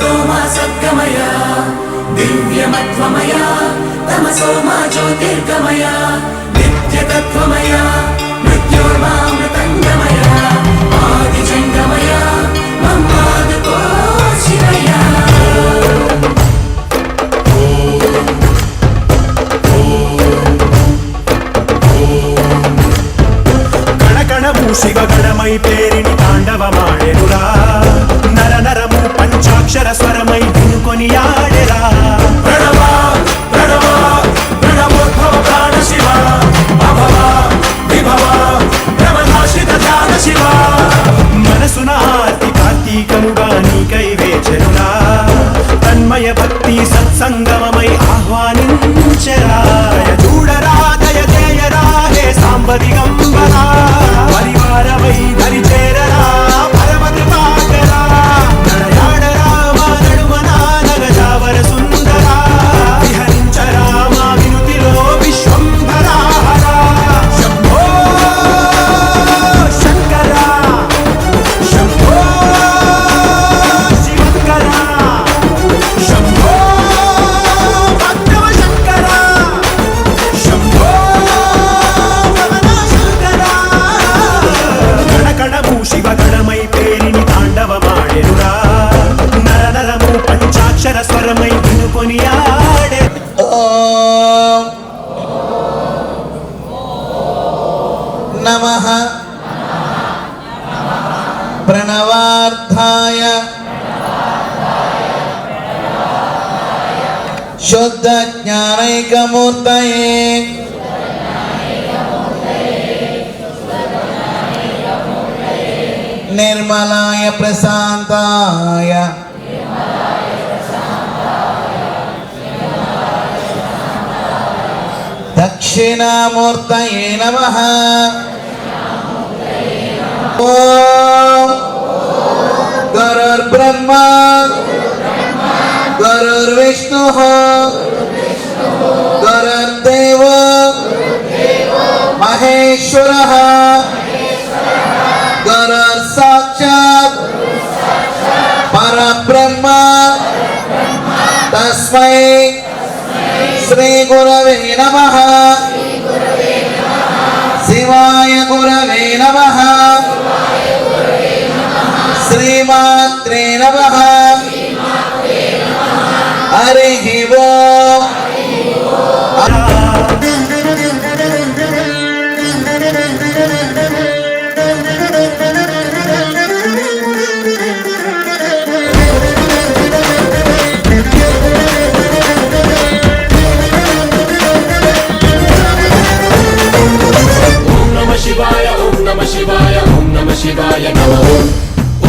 తమతో మా సద్గమయ దివ్యమత్వమయ తమసో మా జ్యోతిర్గమయ నిత్యతత్వమయ మృత్యోర్మామృతంగమయ ఆదిజంగమయ మమ్మాదుకో శివయ గణమైతే పంచాక్షర స్వరమై వినుకొని ఆడెరా. ప్రణవ ప్రణవ ప్రణవోద్భవ ప్రాణ శివ. అభవ విభవ భ్రమనాశిత ధ్యాన శివ. మనసున ఆర్తి కార్తీకముగా నీకై తన్మయ భక్తి సత్సంగమమై ఆహ్వానించరా. చూడరా దయ హే సాంబదిగంబరా నమః ప్రణవార్థాయ శుద్ధ జ్ఞానైకమూర్తయే నిర్మలాయ ओम गर ब्रह्मा गर विष्णु गर देव, महेश्वर गर साक्षात पर ब्रह्म तस्मै श्री गुरवे नमः। శ్రీమాత్రే నమ. హరి ఓం